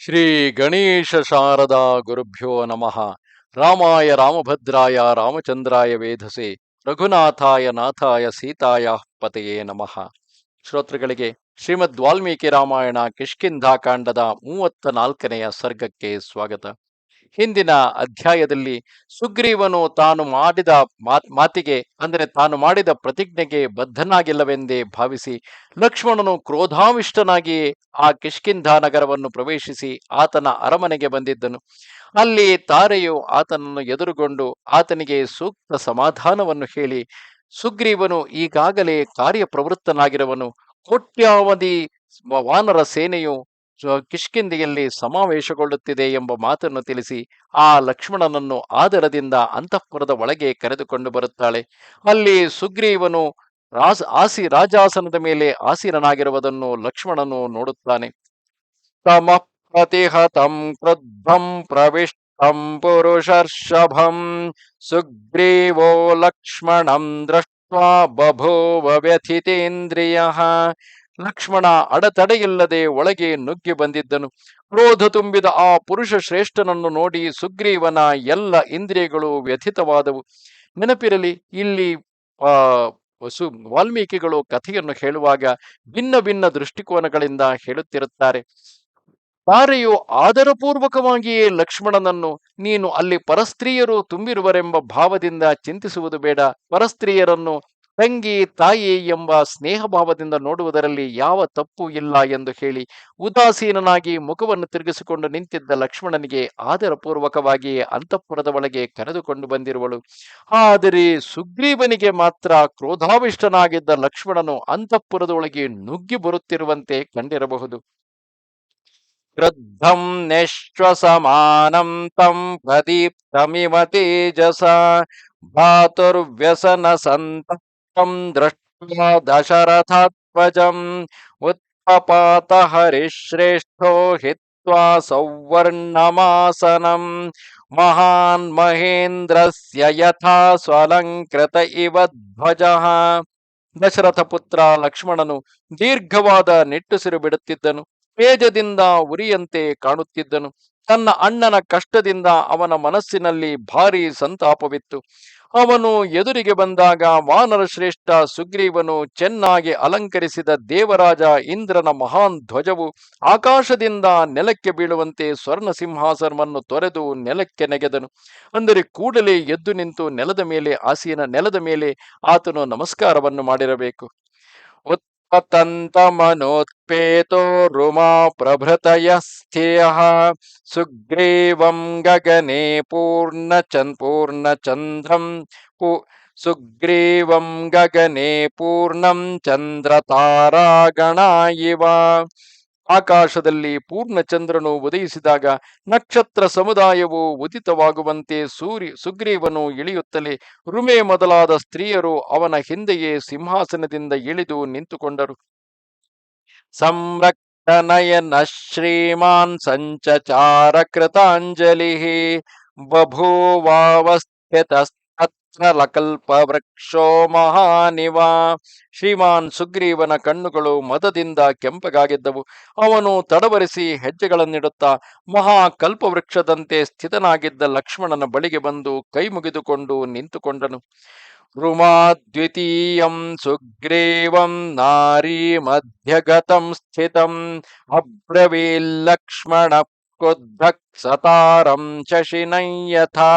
ಶ್ರೀ ಗಣೇಶ ಶಾರದಾ ಗುರುಭ್ಯೋ ನಮಃ. ರಾಮಾಯ ರಾಮಭದ್ರಾಯ ರಾಮಚಂದ್ರಾಯ ವೇಧಸೆ ರಘುನಾಥಾಯ ನಾಥಾಯ ಸೀತಾಯ ಪತೆಯೇ ನಮಃ. ಶ್ರೋತೃಗಳಿಗೆ ಶ್ರೀಮದ್ ವಾಲ್ಮೀಕಿ ರಾಮಾಯಣ ಕಿಷ್ಕಿಂಧಾಕಾಂಡದ ಮೂವತ್ತ ನಾಲ್ಕನೆಯ ಸರ್ಗಕ್ಕೆ ಸ್ವಾಗತ. ಹಿಂದಿನ ಅಧ್ಯಾಯದಲ್ಲಿ ಸುಗ್ರೀವನು ತಾನು ಮಾಡಿದ ಮಾತ್- ಮಾತಿಗೆ, ಅಂದರೆ ತಾನು ಮಾಡಿದ ಪ್ರತಿಜ್ಞೆಗೆ ಬದ್ಧನಾಗಿಲ್ಲವೆಂದೇ ಭಾವಿಸಿ ಲಕ್ಷ್ಮಣನು ಕ್ರೋಧಾವಿಷ್ಟನಾಗಿ ಆ ಕಿಷ್ಕಿಂಧ ನಗರವನ್ನು ಪ್ರವೇಶಿಸಿ ಆತನ ಅರಮನೆಗೆ ಬಂದಿದ್ದನು. ಅಲ್ಲಿ ತಾರೆಯು ಆತನನ್ನು ಎದುರುಗೊಂಡು ಆತನಿಗೆ ಸೂಕ್ತ ಸಮಾಧಾನವನ್ನು ಹೇಳಿ, ಸುಗ್ರೀವನು ಈಗಾಗಲೇ ಕಾರ್ಯಪ್ರವೃತ್ತನಾಗಿರುವನು. ಕೋಟ್ಯಾವಧಿ ವಾನರ ಸೇನೆಯು ಕಿಷ್ಕಿಂಧೆಯಲ್ಲಿ ಸಮಾವೇಶಗೊಳ್ಳುತ್ತಿದೆ ಎಂಬ ಮಾತನ್ನು ತಿಳಿಸಿ ಆ ಲಕ್ಷ್ಮಣನನ್ನು ಆದರದಿಂದ ಅಂತಃಪುರದ ಒಳಗೆ ಕರೆದುಕೊಂಡು ಬರುತ್ತಾಳೆ. ಅಲ್ಲಿ ಸುಗ್ರೀವನು ರಾಜ, ಆಸಿ, ರಾಜಾಸನದ ಮೇಲೆ ಆಸೀನನಾಗಿರುವುದನ್ನು ಲಕ್ಷ್ಮಣನು ನೋಡುತ್ತಾನೆ. ಪ್ರತಿಹತಂ ಕ್ರುದ್ಧಂ ಪ್ರವಿಷ್ಟಂ ಪುರುಷರ್ಷಭಂ ಸುಗ್ರೀವೋ ಲಕ್ಷ್ಮಣಂ ದೃಷ್ಟ್ವಾ ಬಭೂವ ವ್ಯಥಿತೇಂದ್ರಿಯ ಲಕ್ಷ್ಮಣ ಅಡತಡೆಯಿಲ್ಲದೆ ಒಳಗೆ ನುಗ್ಗಿ ಬಂದಿದ್ದನು. ಕ್ರೋಧ ತುಂಬಿದ ಆ ಪುರುಷ ಶ್ರೇಷ್ಠನನ್ನು ನೋಡಿ ಸುಗ್ರೀವನ ಎಲ್ಲ ಇಂದ್ರಿಯಗಳು ವ್ಯಥಿತವಾದವು. ನೆನಪಿರಲಿ, ಇಲ್ಲಿ, ಆ ವಾಲ್ಮೀಕಿಗಳು ಕಥೆಯನ್ನು ಹೇಳುವಾಗ ಭಿನ್ನ ಭಿನ್ನ ದೃಷ್ಟಿಕೋನಗಳಿಂದ ಹೇಳುತ್ತಿರುತ್ತಾರೆ. ತಾರೆಯು ಆದರಪೂರ್ವಕವಾಗಿಯೇ ಲಕ್ಷ್ಮಣನನ್ನು, ನೀನು ಅಲ್ಲಿ ಪರಸ್ತ್ರೀಯರು ತುಂಬಿರುವರೆಂಬ ಭಾವದಿಂದ ಚಿಂತಿಸುವುದು ಬೇಡ. ಪರಸ್ತ್ರೀಯರನ್ನು ತಂಗಿ, ತಾಯಿ ಎಂಬ ಸ್ನೇಹ ಭಾವದಿಂದ ನೋಡುವುದರಲ್ಲಿ ಯಾವ ತಪ್ಪು ಇಲ್ಲ ಎಂದು ಹೇಳಿ ಉದಾಸೀನನಾಗಿ ಮುಖವನ್ನು ತಿರುಗಿಸಿಕೊಂಡು ನಿಂತಿದ್ದ ಲಕ್ಷ್ಮಣನಿಗೆ ಆದರಪೂರ್ವಕವಾಗಿ ಅಂತಃಪುರದ ಒಳಗೆ ಕರೆದುಕೊಂಡು ಬಂದಿರುವಳು. ಆದರೆ ಸುಗ್ರೀವನಿಗೆ ಮಾತ್ರ ಕ್ರೋಧಾವಿಷ್ಟನಾಗಿದ್ದ ಲಕ್ಷ್ಮಣನು ಅಂತಃಪುರದ ಒಳಗೆ ನುಗ್ಗಿ ಬರುತ್ತಿರುವಂತೆ ಕಂಡಿರಬಹುದು. ಕ್ರದ್ಧಂ ನಿಶ್ವಸಮಾನಂ ತಂ ಪ್ರದೀಪ್ತಮಿವ ತೇಜಸ ಭಾತುರ್ವ್ಯಸನ ಸಂತಂ ಹರಿಶ್ರೇಷ್ಠೋ ಹಿತ್ವಾ ಸೌವರ್ಣಮಾಸನಂ ಮಹಾನ್ ಮಹೇಂದ್ರಸ್ಯ ಯಥಾ ಸ್ವಲಂಕೃತ ಇವ ಧ್ವಜಃ ದಶರಥ ಪುತ್ರ ಲಕ್ಷ್ಮಣನು ದೀರ್ಘವಾದ ನಿಟ್ಟುಸಿರು ಬಿಡುತ್ತಿದ್ದನು। ತೇಜದಿಂದ ಉರಿಯಂತೆ ಕಾಣುತ್ತಿದ್ದನು। ತನ್ನ ಅಣ್ಣನ ಕಷ್ಟದಿಂದ ಅವನ ಮನಸ್ಸಿನಲ್ಲಿ ಭಾರಿ ಸಂತಾಪವಿತ್ತು। ಅವನು ಎದುರಿಗೆ ಬಂದಾಗ ವಾನರ ಶ್ರೇಷ್ಠ ಸುಗ್ರೀವನು ಚೆನ್ನಾಗಿ ಅಲಂಕರಿಸಿದ ದೇವರಾಜ ಇಂದ್ರನ ಮಹಾನ್ ಧ್ವಜವು ಆಕಾಶದಿಂದ ನೆಲಕ್ಕೆ ಬೀಳುವಂತೆ ಸ್ವರ್ಣ ಸಿಂಹಾಸನವನ್ನು ತೊರೆದು ನೆಲಕ್ಕೆ ನೆಗೆದನು. ಅಂದರೆ ಕೂಡಲೇ ಎದ್ದು ನಿಂತು ನೆಲದ ಮೇಲೆ ಆಸೀನ ನೆಲದ ಮೇಲೆ ಆತನು ನಮಸ್ಕಾರವನ್ನು ಮಾಡಿರಬೇಕು. पतन्तमनोत्पेतो रुमा प्रभृतयः स्थिरः सुग्रीवं गगने पूर्णचन् पूर्णचन्द्रम् सुग्रीवं गगने पूर्णं चन्द्रतारागणा इव। ಆಕಾಶದಲ್ಲಿ ಪೂರ್ಣಚಂದ್ರನು ಉದಯಿಸಿದಾಗ ನಕ್ಷತ್ರ ಸಮುದಾಯವು ಉದಿತವಾಗುವಂತೆ ಸೂರ್ಯ ಸುಗ್ರೀವನು ಇಳಿಯುತ್ತಲೇ ರುಮೆ ಮೊದಲಾದ ಸ್ತ್ರೀಯರು ಅವನ ಹಿಂದೆಯೇ ಸಿಂಹಾಸನದಿಂದ ಇಳಿದು ನಿಂತುಕೊಂಡರು. ಸಂರಕ್ತನಯನ ಶ್ರೀಮಾನ್ ಸಂಚಚಾರ ಕೃತಾಂಜಲಿ ಬಭೂವಾವಸ್ಥಿತಸ್ತತ್ರ ಲಕಲ್ಪ ವೃಕ್ಷೋ ಮಹಾನಿವ ಶ್ರೀಮಾನ್ ಸುಗ್ರೀವನ ಕಣ್ಣುಗಳು ಮದದಿಂದ ಕೆಂಪಗಾಗಿದ್ದವು. ಅವನು ತಡವರಿಸಿ ಹೆಜ್ಜೆಗಳನ್ನಿಡುತ್ತಾ ಮಹಾ ಕಲ್ಪವೃಕ್ಷದಂತೆ ಸ್ಥಿತನಾಗಿದ್ದ ಲಕ್ಷ್ಮಣನ ಬಳಿಗೆ ಬಂದು ಕೈ ಮುಗಿದುಕೊಂಡು ನಿಂತುಕೊಂಡನು. ರುಮಾದ್ವಿತೀಯಂ ಸುಗ್ರೀವಂ ನಾರೀ ಮಧ್ಯಗತಂ ಸ್ಥಿತಂ. ಅಬ್ರವೀಲ್ಲಕ್ಷ್ಮಣ ಕ್ರುದ್ಧಕ್ ಸತಾರಂ ಶಶಿನಯ್ಯಥಾ.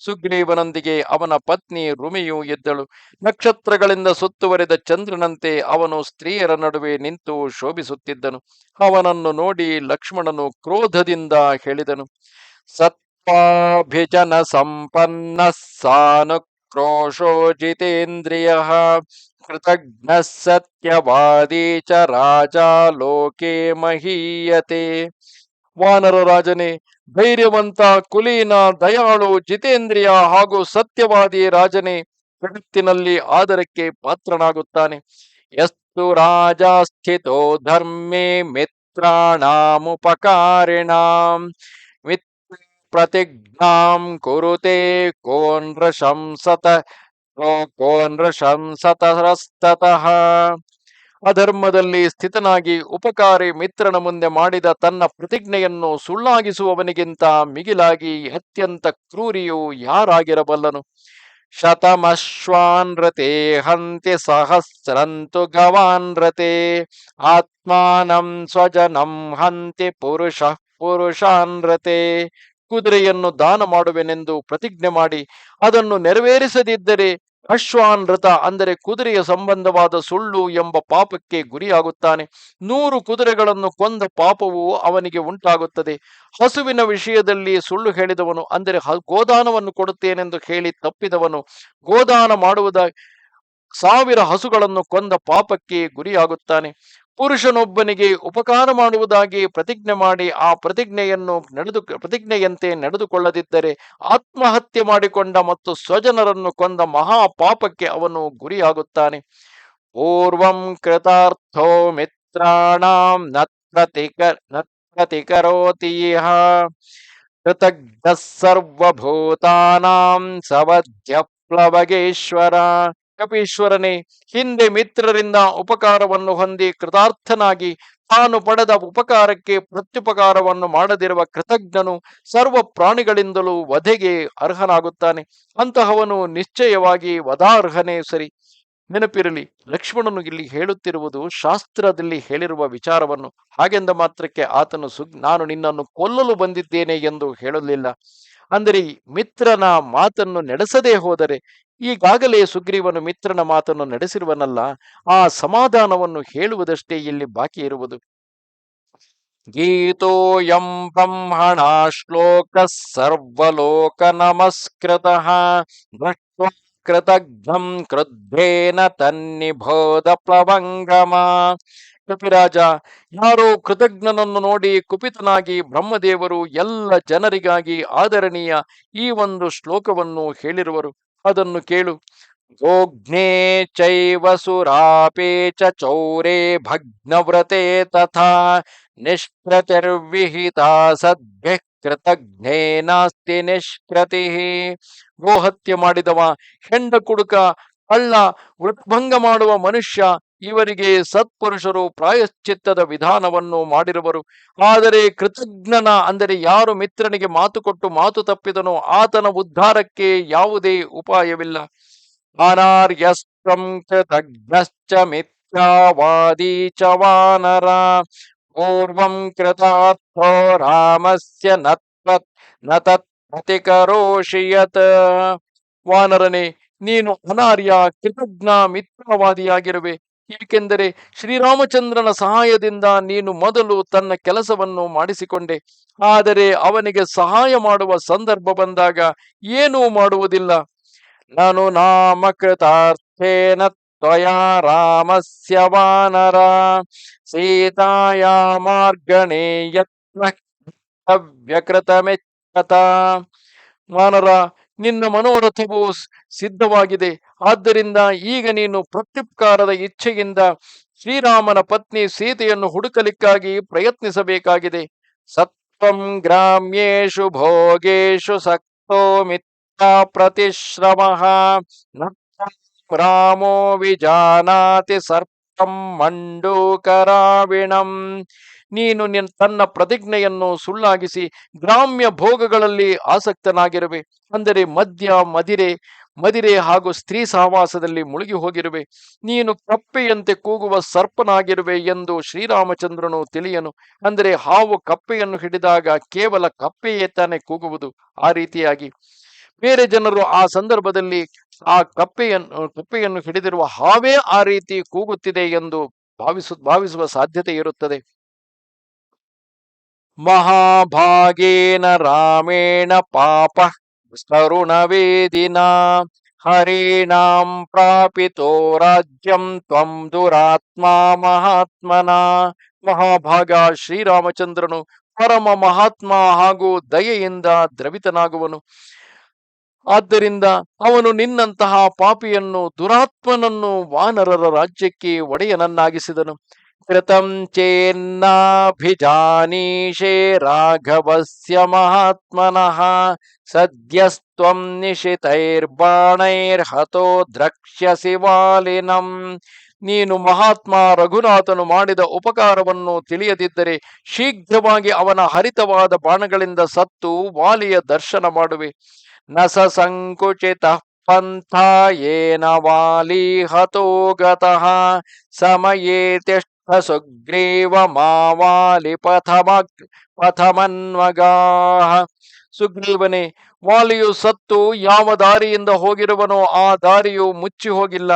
ಸುಗ್ರೀವನೊಂದಿಗೆ ಅವನ ಪತ್ನಿ ರುಮಿಯು ಇದ್ದಳು ನಕ್ಷತ್ರಗಳಿಂದ ಸುತ್ತುವರಿದ ಚಂದ್ರನಂತೆ ಅವನು ಸ್ತ್ರೀಯರ ನಡುವೆ ನಿಂತು ಶೋಭಿಸುತ್ತಿದ್ದನು. ಅವನನ್ನು ನೋಡಿ ಲಕ್ಷ್ಮಣನು ಕ್ರೋಧದಿಂದ ಹೇಳಿದನು. ಸತ್ವಾಭಿಜನ ಸಂಪನ್ನ ಸಾನುಕ್ರೋಶೋ ಜಿತೇಂದ್ರಿಯ ಕೃತಜ್ಞ ಸತ್ಯವಾದಿ ಚ ರಾಜ ಲೋಕೆ ಮಹೀಯತೆ. ವಾನರ ರಾಜನೇ, ಧೈರ್ಯವಂತ, ಕುಲೀನ, ದಯಾಳು, ಜಿತೇಂದ್ರಿಯ ಹಾಗೂ ಸತ್ಯವಾದಿ ರಾಜನೇ, ಜಗತ್ತಿನಲ್ಲಿ ಆದರಕ್ಕೆ ಪಾತ್ರನಾಗುತ್ತಾನೆ. ಎಸ್ತು ರಾಜ ಸ್ಥಿತೋ ಧರ್ಮೇ ಮಿತ್ರಾಣಾಮುಪಕಾರಿಣಾಂ ಮಿತ್ರ ಪ್ರತಿಜ್ಞಾಂ ಕುರುತೆ ಕೋನ್ರಶಂಸತ, ಕೋನ್ರಶಂಸತರಸ್ತತಃ. ಅಧರ್ಮದಲ್ಲಿ ಸ್ಥಿತನಾಗಿ ಉಪಕಾರಿ ಮಿತ್ರನ ಮುಂದೆ ಮಾಡಿದ ತನ್ನ ಪ್ರತಿಜ್ಞೆಯನ್ನು ಸುಳ್ಳಾಗಿಸುವವನಿಗಿಂತ ಮಿಗಿಲಾಗಿ ಅತ್ಯಂತ ಕ್ರೂರಿಯು ಯಾರಾಗಿರಬಲ್ಲನು? ಶತಮಶ್ವಾನ್ ರತೆ ಹಂತಿ ಸಹಸ್ರಂತು ಗವಾನ್ ರತೆ ಆತ್ಮಾನಂ ಸ್ವಜನಂ ಹಂತೆ ಪುರುಷ ಪುರುಷಾನ್ ರತೆ ಕುದುರೆಯನ್ನು ದಾನ ಮಾಡುವೆನೆಂದು ಪ್ರತಿಜ್ಞೆ ಮಾಡಿ ಅದನ್ನು ನೆರವೇರಿಸದಿದ್ದರೆ ಅಶ್ವಾನ್ ರಥ ಅಂದರೆ ಕುದುರೆಯ ಸಂಬಂಧವಾದ ಸುಳ್ಳು ಎಂಬ ಪಾಪಕ್ಕೆ ಗುರಿಯಾಗುತ್ತಾನೆ. ನೂರು ಕುದುರೆಗಳನ್ನು ಕೊಂದ ಪಾಪವು ಅವನಿಗೆ ಉಂಟಾಗುತ್ತದೆ. ಹಸುವಿನ ವಿಷಯದಲ್ಲಿ ಸುಳ್ಳು ಹೇಳಿದವನು ಅಂದರೆ ಗೋದಾನವನ್ನು ಕೊಡುತ್ತೇನೆಂದು ಹೇಳಿ ತಪ್ಪಿದವನು ಗೋದಾನ ಮಾಡುವುದ ಸಾವಿರ ಹಸುಗಳನ್ನು ಕೊಂದ ಪಾಪಕ್ಕೆ ಗುರಿಯಾಗುತ್ತಾನೆ. ಪುರುಷನೊಬ್ಬನಿಗೆ ಉಪಕಾರ ಮಾಡುವುದಾಗಿ ಪ್ರತಿಜ್ಞೆ ಮಾಡಿ ಆ ಪ್ರತಿಜ್ಞೆಯನ್ನು ನಡೆದು, ಪ್ರತಿಜ್ಞೆಯಂತೆ ನಡೆದುಕೊಳ್ಳದಿದ್ದರೆ ಆತ್ಮಹತ್ಯೆ ಮಾಡಿಕೊಂಡ ಮತ್ತು ಸ್ವಜನರನ್ನು ಕೊಂದ ಮಹಾ ಪಾಪಕ್ಕೆ ಅವನು ಗುರಿಯಾಗುತ್ತಾನೆ. ಪೂರ್ವಂ ಕೃತಾರ್ಥೋ ಮಿತ್ರಾಣಾಂ ನತ್ಕತಿಕರೋತಿ ಕೃತಜ್ಞ ಸರ್ವಭೂತಾನಾಂ ಸವಧ್ಯ ಪ್ಲವಗೇಶ್ವರ ಕಪೀಶ್ವರನೇ, ಹಿಂದೆ ಮಿತ್ರರಿಂದ ಉಪಕಾರವನ್ನು ಹೊಂದಿ ಕೃತಾರ್ಥನಾಗಿ ತಾನು ಪಡೆದ ಉಪಕಾರಕ್ಕೆ ಪ್ರತ್ಯುಪಕಾರವನ್ನು ಮಾಡದಿರುವ ಕೃತಜ್ಞನು ಸರ್ವ ಪ್ರಾಣಿಗಳಿಂದಲೂ ವಧೆಗೆ ಅರ್ಹನಾಗುತ್ತಾನೆ. ಅಂತಹವನು ನಿಶ್ಚಯವಾಗಿ ವಧಾರ್ಹನೇ ಸರಿ. ನೆನಪಿರಲಿ, ಲಕ್ಷ್ಮಣನು ಇಲ್ಲಿ ಹೇಳುತ್ತಿರುವುದು ಶಾಸ್ತ್ರದಲ್ಲಿ ಹೇಳಿರುವ ವಿಚಾರವನ್ನು. ಹಾಗೆಂದ ಮಾತ್ರಕ್ಕೆ ಆತನು ಸುಗ್, ನಾನು ನಿನ್ನನ್ನು ಕೊಲ್ಲಲು ಬಂದಿದ್ದೇನೆ ಎಂದು ಹೇಳಲಿಲ್ಲ. ಅಂದರೆ ಮಿತ್ರನ ಮಾತನ್ನು ನಡೆಸದೇ ಹೋದರೆ, ಈಗಾಗಲೇ ಸುಗ್ರೀವನು ಮಿತ್ರನ ಮಾತನ್ನು ನಡೆಸಿರುವನಲ್ಲ, ಆ ಸಮಾಧಾನವನ್ನು ಹೇಳುವುದಷ್ಟೇ ಇಲ್ಲಿ ಬಾಕಿ ಇರುವುದು. ಗೀತೋಯಂ ಬ್ರಹ್ಮಣ ಶ್ಲೋಕ ಸರ್ವಲೋಕ ನಮಸ್ಕೃತಃ ಕೃತಜ್ಞಂ ಕ್ರುದ್ಧೇನ ತನ್ನಿಬೋಧ ಪ್ಲವಂಗಮ. ಕಪಿರಾಜ, ಯಾರೋ ಕೃತಜ್ಞನನ್ನು ನೋಡಿ ಕುಪಿತನಾಗಿ ಬ್ರಹ್ಮದೇವರು ಎಲ್ಲ ಜನರಿಗಾಗಿ ಆದರಣೀಯ ಈ ಒಂದು ಶ್ಲೋಕವನ್ನು ಹೇಳಿರುವರು. ಅದನ್ನು ಕೇಳು. ಗೋಘ್ನೇ ಚೈವ ಸುರಾಪೇ ಚ ಚೌರೇ ಭಗ್ನವ್ರತೆ ತಥಾ ನಿಷ್ಕೃತಿರ್ವಿಹಿತ ಸದ್ಭ್ಯ ಕೃತಜ್ಞೇನಾಸ್ತಿ ನಿಷ್ಕೃತಿ. ಗೋಹತ್ಯೆ ಮಾಡಿದವ ಹೆಂಡ ಕುಡುಕ ಅಳ್ಳ ವೃತ್ಭಂಗ ಮಾಡುವ ಮನುಷ್ಯ ಇವರಿಗೆ ಸತ್ಪುರುಷರು ಪ್ರಾಯಶ್ಚಿತ್ತದ ವಿಧಾನವನ್ನು ಮಾಡಿರುವರು. ಆದರೆ ಕೃತಜ್ಞನ ಅಂದರೆ ಯಾರು ಮಿತ್ರನಿಗೆ ಮಾತು ಕೊಟ್ಟು ಮಾತು ತಪ್ಪಿದನೋ ಆತನ ಉದ್ಧಾರಕ್ಕೆ ಯಾವುದೇ ಉಪಾಯವಿಲ್ಲ. ಅನಾರ್ಯಸ್ತ್ವಂ ಕೃತಜ್ಞಶ್ಚ ಮಿಥ್ಯಾವಾದಿ ಚ ಪೂರ್ವಂ ಕೃತಾರ್ಥೋ ರಾಮಸ್ಯ ನತ್ವತ್ ನತತ್ಕರೋಷಿಯತ್ ವಾನರನೇ, ನೀನು ಅನಾರ್ಯ, ಕೃತಜ್ಞ ಮಿತ್ರವಾದಿಯಾಗಿರುವೆ ಏಕೆಂದರೆ ಶ್ರೀರಾಮಚಂದ್ರನ ಸಹಾಯದಿಂದ ನೀನು ಮೊದಲು ತನ್ನ ಕೆಲಸವನ್ನು ಮಾಡಿಸಿಕೊಂಡೆ. ಆದರೆ ಅವನಿಗೆ ಸಹಾಯ ಮಾಡುವ ಸಂದರ್ಭ ಬಂದಾಗ ಏನೂ ಮಾಡುವುದಿಲ್ಲ. ನಾನು ನಾಮಕೃತಾರ್ಥೇನ ತ್ವಯ ರಾಮಸ್ಯ ವಾನರ. ಸೀತಾಯ ಮಾರ್ಗಣೇ ಯತ್ನ ವ್ಯಕೃತಮೆಚ್ಚತ. ವಾನರ, ನಿನ್ನ ಮನೋರಥವು ಸಿದ್ಧವಾಗಿದೆ. ಆದ್ದರಿಂದ ಈಗ ನೀನು ಪ್ರತ್ಯುಪಕಾರದ ಇಚ್ಛೆಯಿಂದ ಶ್ರೀರಾಮನ ಪತ್ನಿ ಸೀತೆಯನ್ನು ಹುಡುಕಲಿಕ್ಕಾಗಿ ಪ್ರಯತ್ನಿಸಬೇಕಾಗಿದೆ. ಸತ್ವಂ ಗ್ರಾಮ್ಯೇಶು ಭೋಗೇಶು ಸಕ್ತೋ ಮಿತ್ರ ಪ್ರತಿಶ್ರಮ. ರಾಮೋ ವಿಜಾನಾತಿ ಸರ್ಪಂ ಮಂಡೂಕರಾವಿಣಂ. ನೀನು ನಿನ್ ತನ್ನ ಪ್ರತಿಜ್ಞೆಯನ್ನು ಸುಳ್ಳಾಗಿಸಿ ಗ್ರಾಮ್ಯ ಭೋಗಗಳಲ್ಲಿ ಆಸಕ್ತನಾಗಿರುವೆ. ಅಂದರೆ ಮದ್ಯ, ಮದಿರೆ ಮದಿರೆ ಹಾಗೂ ಸ್ತ್ರೀ ಸಹವಾಸದಲ್ಲಿ ಮುಳುಗಿ ಹೋಗಿರುವೆ. ನೀನು ಕಪ್ಪೆಯಂತೆ ಕೂಗುವ ಸರ್ಪನಾಗಿರುವೆ ಎಂದು ಶ್ರೀರಾಮಚಂದ್ರನು ತಿಳಿಯನು. ಅಂದರೆ ಹಾವು ಕಪ್ಪೆಯನ್ನು ಹಿಡಿದಾಗ ಕೇವಲ ಕಪ್ಪೆಯೇ ತಾನೇ ಕೂಗುವುದು. ಆ ರೀತಿಯಾಗಿ ಬೇರೆ ಜನರು ಆ ಸಂದರ್ಭದಲ್ಲಿ ಆ ಕಪ್ಪೆಯನ್ನು ಕಪ್ಪೆಯನ್ನು ಹಿಡಿದಿರುವ ಹಾವೇ ಆ ರೀತಿ ಕೂಗುತ್ತಿದೆ ಎಂದು ಭಾವಿಸು, ಭಾವಿಸುವ ಸಾಧ್ಯತೆ ಇರುತ್ತದೆ. ಮಹಾಭಾಗೇನ ರಾಮೇಣ ಪಾಪ ಕರುಣವೇದಿನ ಹರಿಣಾಂ ಪ್ರಾಪಿತೋ ರಾಜ್ಯಂ ತ್ವಂ ದುರಾತ್ಮ ಮಹಾತ್ಮನ ಮಹಾಭಾಗ ಶ್ರೀರಾಮಚಂದ್ರನು ಪರಮ ಮಹಾತ್ಮ ಹಾಗೂ ದಯೆಯಿಂದ ದ್ರವಿತನಾಗುವನು. ಆದ್ದರಿಂದ ಅವನು ನಿನ್ನಂತಹ ಪಾಪಿಯನ್ನು, ದುರಾತ್ಮನನ್ನು ವಾನರರ ರಾಜ್ಯಕ್ಕೆ ಒಡೆಯನನ್ನಾಗಿಸಿದನು. ಚೇನ್ನಾಭಿಜಾನೀಶೇ ರಾಘವಸ್ಯ ಮಹಾತ್ಮನಃ ಸದ್ಯಸ್ತ್ವಂ ನಿಶಿತೈರ್ಬಾಣೈರ್ಹತೋ ದ್ರಕ್ಷ್ಯಸಿ ವಾಲಿನಂ ನೀನು ಮಹಾತ್ಮ ರಘುನಾಥನು ಮಾಡಿದ ಉಪಕಾರವನ್ನು ತಿಳಿಯದಿದ್ದರೆ ಶೀಘ್ರವಾಗಿ ಅವನ ಹರಿತವಾದ ಬಾಣಗಳಿಂದ ಸತ್ತು ವಾಲಿಯ ದರ್ಶನ ಮಾಡುವೆ. ನಸ ಸಂಕುಚಿತ ಪಂಥ ಏನ ವಾಲಿ ಹತೋ ಗತಃ ಸಮಯೇ ಸುಗ್ರೀವ ಮಾವಾಲಿ ಪಥಮ ಪಥಮನ್ವಗಾಹ. ಸುಗ್ರೀವನೇ, ವಾಲಿಯು ಸತ್ತು, ಯಾವ ದಾರಿಯಿಂದ ಹೋಗಿರುವನೋ ಆ ದಾರಿಯು ಮುಚ್ಚಿ ಹೋಗಿಲ್ಲ.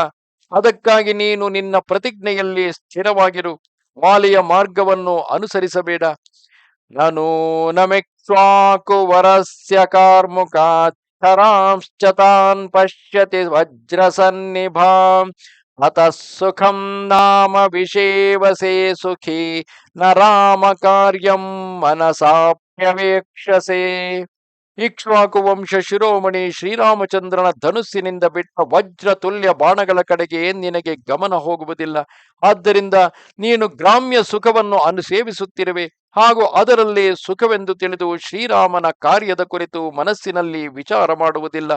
ಅದಕ್ಕಾಗಿ ನೀನು ನಿನ್ನ ಪ್ರತಿಜ್ಞೆಯಲ್ಲಿ ಸ್ಥಿರವಾಗಿರು. ವಾಲಿಯ ಮಾರ್ಗವನ್ನು ಅನುಸರಿಸಬೇಡ. ನಾನು ನಮೆಕ್ಷ್ವಾಕು ವರಸ್ಯ ಪಶ್ಯತಿ ಪಶ್ಯತಿ ವಜ್ರಸನ್ನಿಭಾಂ. ಅತಃ ಸುಖಂ ನಾಮ ವಿಷೇವಸೆ ಸುಖಿ ನ ರಾಮ ಕಾರ್ಯಂ ಮನಸಾಪ್ಯವೇಕ್ಷಸೆ ಇಕ್ಷ್ವಾಕು ವಂಶ ಶಿರೋಮಣಿ ಶ್ರೀರಾಮಚಂದ್ರನ ಧನುಸ್ಸಿನಿಂದ ಬಿಟ್ಟ ವಜ್ರ ತುಲ್ಯ ಬಾಣಗಳ ಕಡೆಗೆ ನಿನಗೆ ಗಮನ ಹೋಗುವುದಿಲ್ಲ? ಆದ್ದರಿಂದ ನೀನು ಗ್ರಾಮ್ಯ ಸುಖವನ್ನು ಅನುಸೇವಿಸುತ್ತಿರುವೆ. ಹಾಗೂ ಅದರಲ್ಲಿ ಸುಖವೆಂದು ತಿಳಿದು ಶ್ರೀರಾಮನ ಕಾರ್ಯದ ಕುರಿತು ಮನಸ್ಸಿನಲ್ಲಿ ವಿಚಾರ ಮಾಡುವುದಿಲ್ಲ.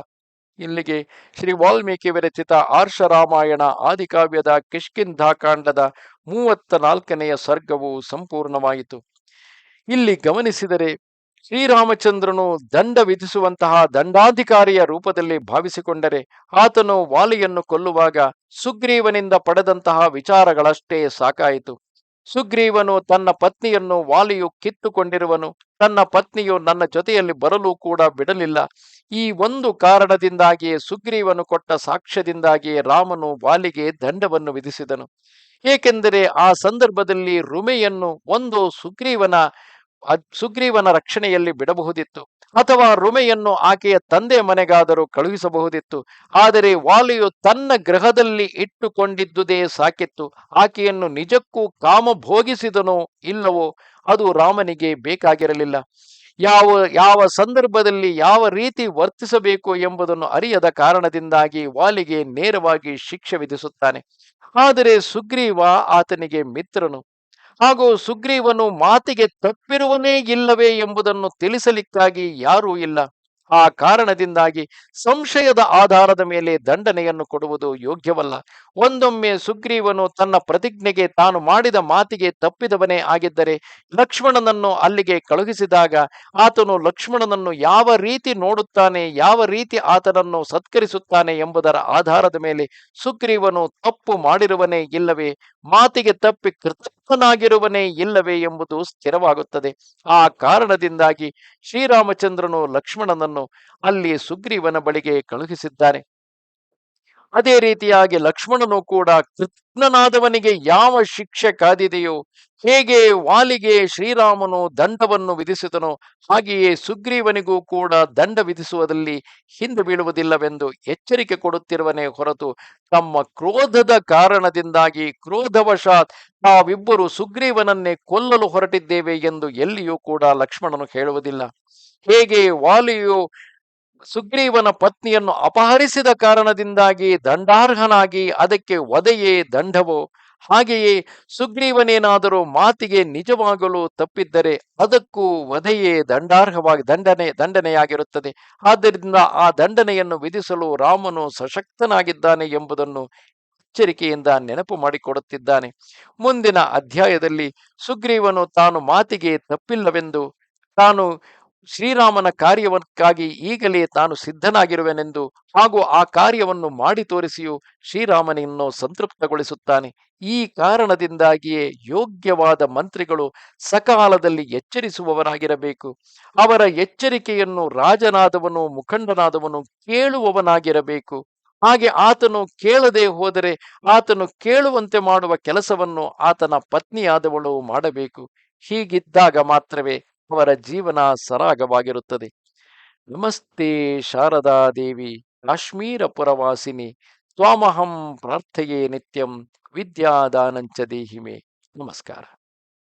ಇಲ್ಲಿಗೆ ಶ್ರೀ ವಾಲ್ಮೀಕಿ ವಿರಚಿತ ಆರ್ಷ ರಾಮಾಯಣ ಆದಿಕಾವ್ಯದ ಕಿಷ್ಕಿಂಧಾಕಾಂಡದ ಮೂವತ್ತ ನಾಲ್ಕನೆಯ ಸರ್ಗವು ಸಂಪೂರ್ಣವಾಯಿತು. ಇಲ್ಲಿ ಗಮನಿಸಿದರೆ ಶ್ರೀರಾಮಚಂದ್ರನು ದಂಡ ವಿಧಿಸುವಂತಹ ದಂಡಾಧಿಕಾರಿಯ ರೂಪದಲ್ಲಿ ಭಾವಿಸಿಕೊಂಡರೆ ಆತನು ವಾಲಿಯನ್ನು ಕೊಲ್ಲುವಾಗ ಸುಗ್ರೀವನಿಂದ ಪಡೆದಂತಹ ವಿಚಾರಗಳಷ್ಟೇ ಸಾಕಾಯಿತು. ಸುಗ್ರೀವನು ತನ್ನ ಪತ್ನಿಯನ್ನು ವಾಲಿಯು ಕಿತ್ತುಕೊಂಡಿರುವನು, ತನ್ನ ಪತ್ನಿಯು ನನ್ನ ಜೊತೆಯಲ್ಲಿ ಬರಲು ಕೂಡ ಬಿಡಲಿಲ್ಲ. ಈ ಒಂದು ಕಾರಣದಿಂದಾಗಿಯೇ ಸುಗ್ರೀವನು ಕೊಟ್ಟ ಸಾಕ್ಷ್ಯದಿಂದಾಗಿ ರಾಮನು ವಾಲಿಗೆ ದಂಡವನ್ನು ವಿಧಿಸಿದನು. ಏಕೆಂದರೆ ಆ ಸಂದರ್ಭದಲ್ಲಿ ರುಮೆಯನ್ನು ಒಂದು ಸುಗ್ರೀವನ ಸುಗ್ರೀವನ ರಕ್ಷಣೆಯಲ್ಲಿ ಬಿಡಬಹುದಿತ್ತು. ಅಥವಾ ರುಮೆಯನ್ನು ಆಕೆಯ ತಂದೆ ಮನೆಗಾದರೂ ಕಳುಹಿಸಬಹುದಿತ್ತು. ಆದರೆ ವಾಲಿಯು ತನ್ನ ಗ್ರಹದಲ್ಲಿ ಇಟ್ಟುಕೊಂಡಿದ್ದುದೇ ಸಾಕಿತ್ತು. ಆಕೆಯನ್ನು ನಿಜಕ್ಕೂ ಕಾಮ ಭೋಗಿಸಿದನೋ ಇಲ್ಲವೋ ಅದು ರಾಮನಿಗೆ ಬೇಕಾಗಿರಲಿಲ್ಲ. ಯಾವ ಯಾವ ಸಂದರ್ಭದಲ್ಲಿ ಯಾವ ರೀತಿ ವರ್ತಿಸಬೇಕು ಎಂಬುದನ್ನು ಅರಿಯದ ಕಾರಣದಿಂದಾಗಿ ವಾಲಿಗೆ ನೇರವಾಗಿ ಶಿಕ್ಷೆ ವಿಧಿಸುತ್ತಾನೆ. ಆದರೆ ಸುಗ್ರೀವ ಆತನಿಗೆ ಮಿತ್ರನು. ಹಾಗೂ ಸುಗ್ರೀವನು ಮಾತಿಗೆ ತಪ್ಪಿರುವನೇ ಇಲ್ಲವೇ ಎಂಬುದನ್ನು ತಿಳಿಸಲಿಕ್ಕಾಗಿ ಯಾರೂ ಇಲ್ಲ. ಆ ಕಾರಣದಿಂದಾಗಿ ಸಂಶಯದ ಆಧಾರದ ಮೇಲೆ ದಂಡನೆಯನ್ನು ಕೊಡುವುದು ಯೋಗ್ಯವಲ್ಲ. ಒಂದೊಮ್ಮೆ ಸುಗ್ರೀವನು ತನ್ನ ಪ್ರತಿಜ್ಞೆಗೆ ತಾನು ಮಾಡಿದ ಮಾತಿಗೆ ತಪ್ಪಿದವನೇ ಆಗಿದ್ದರೆ ಲಕ್ಷ್ಮಣನನ್ನು ಅಲ್ಲಿಗೆ ಕಳುಹಿಸಿದಾಗ ಆತನು ಲಕ್ಷ್ಮಣನನ್ನು ಯಾವ ರೀತಿ ನೋಡುತ್ತಾನೆ, ಯಾವ ರೀತಿ ಆತನನ್ನು ಸತ್ಕರಿಸುತ್ತಾನೆ ಎಂಬುದರ ಆಧಾರದ ಮೇಲೆ ಸುಗ್ರೀವನು ತಪ್ಪು ಮಾಡಿರುವನೇ ಇಲ್ಲವೇ? ಮಾತಿಗೆ ತಪ್ಪಿ ಕೃತಜ್ಞನಾಗಿರುವನೇ ಇಲ್ಲವೇ ಎಂಬುದು ಸ್ಥಿರವಾಗುತ್ತದೆ. ಆ ಕಾರಣದಿಂದಾಗಿ ಶ್ರೀರಾಮಚಂದ್ರನು ಲಕ್ಷ್ಮಣನನ್ನು ಅಲ್ಲಿ ಸುಗ್ರೀವನ ಬಳಿಗೆ ಕಳುಹಿಸಿದ್ದಾನೆ ಅದೇ ರೀತಿಯಾಗಿ ಲಕ್ಷ್ಮಣನು ಕೂಡ ಕೃಷ್ಣನಾದವನಿಗೆ ಯಾವ ಶಿಕ್ಷೆ ಕಾದಿದೆಯೋ ಹೇಗೆ ವಾಲಿಗೆ ಶ್ರೀರಾಮನು ದಂಡವನ್ನು ವಿಧಿಸಿದನು ಹಾಗೆಯೇ ಸುಗ್ರೀವನಿಗೂ ಕೂಡ ದಂಡ ವಿಧಿಸುವುದಲ್ಲಿ ಹಿಂದೆ ಬೀಳುವುದಿಲ್ಲವೆಂದು ಎಚ್ಚರಿಕೆ ಕೊಡುತ್ತಿರುವನೇ ಹೊರತು ತಮ್ಮ ಕ್ರೋಧದ ಕಾರಣದಿಂದಾಗಿ ಕ್ರೋಧವಶಾತ್ ನಾವಿಬ್ಬರು ಸುಗ್ರೀವನನ್ನೇ ಕೊಲ್ಲಲು ಹೊರಟಿದ್ದೇವೆ ಎಂದು ಎಲ್ಲಿಯೂ ಕೂಡ ಲಕ್ಷ್ಮಣನು ಹೇಳುವುದಿಲ್ಲ. ಹೇಗೆ ವಾಲಿಯು ಸುಗ್ರೀವನ ಪತ್ನಿಯನ್ನು ಅಪಹರಿಸಿದ ಕಾರಣದಿಂದಾಗಿ ದಂಡಾರ್ಹನಾಗಿ ಅದಕ್ಕೆ ವಧೆಯೇ ದಂಡವೋ? ಹಾಗೆಯೇ ಸುಗ್ರೀವನೇನಾದರೂ ಮಾತಿಗೆ ನಿಜವಾಗಲು ತಪ್ಪಿದ್ದರೆ ಅದಕ್ಕೂ ವಧೆಯೇ ದಂಡಾರ್ಹವಾಗಿ ದಂಡನೆ, ದಂಡನೆಯಾಗಿರುತ್ತದೆ. ಆದ್ದರಿಂದ ಆ ದಂಡನೆಯನ್ನು ವಿಧಿಸಲು ರಾಮನು ಸಶಕ್ತನಾಗಿದ್ದಾನೆ ಎಂಬುದನ್ನು ಎಚ್ಚರಿಕೆಯಿಂದ ನೆನಪು ಮಾಡಿಕೊಡುತ್ತಿದ್ದಾನೆ. ಮುಂದಿನ ಅಧ್ಯಾಯದಲ್ಲಿ ಸುಗ್ರೀವನು ತಾನು ಮಾತಿಗೆ ತಪ್ಪಿಲ್ಲವೆಂದು ತಾನು ಶ್ರೀರಾಮನ ಕಾರ್ಯವಕ್ಕಾಗಿ ಈಗಲೇ ತಾನು ಸಿದ್ಧನಾಗಿರುವೆನೆಂದು ಹಾಗೂ ಆ ಕಾರ್ಯವನ್ನು ಮಾಡಿ ತೋರಿಸಿಯೂ ಶ್ರೀರಾಮನನ್ನು ಸಂತೃಪ್ತಗೊಳಿಸುತ್ತಾನೆ. ಈ ಕಾರಣದಿಂದಾಗಿಯೇ ಯೋಗ್ಯವಾದ ಮಂತ್ರಿಗಳು ಸಕಾಲದಲ್ಲಿ ಎಚ್ಚರಿಸುವವರಾಗಿರಬೇಕು. ಅವರ ಎಚ್ಚರಿಕೆಯನ್ನು ರಾಜನಾದವನು ಮುಖಂಡನಾದವನು ಕೇಳುವವನಾಗಿರಬೇಕು. ಹಾಗೆ ಆತನು ಕೇಳದೆ ಹೋದರೆ ಆತನು ಕೇಳುವಂತೆ ಮಾಡುವ ಕೆಲಸವನ್ನು ಆತನ ಪತ್ನಿಯಾದವಳು ಮಾಡಬೇಕು. ಹೀಗಿದ್ದಾಗ ಮಾತ್ರವೇ ಅವರ ಜೀವನ ಸರಾಗವಾಗಿರುತ್ತದೆ. ನಮಸ್ತೆ ಶಾರದಾ ದೇವಿ ಕಾಶ್ಮೀರ ಪುರವಾಸಿನಿ ತ್ವಾಮಹಂ ಪ್ರಾರ್ಥಯೇ ನಿತ್ಯಂ ವಿದ್ಯಾದಾನಂಚ ದೇಹಿಮೆ. ನಮಸ್ಕಾರ.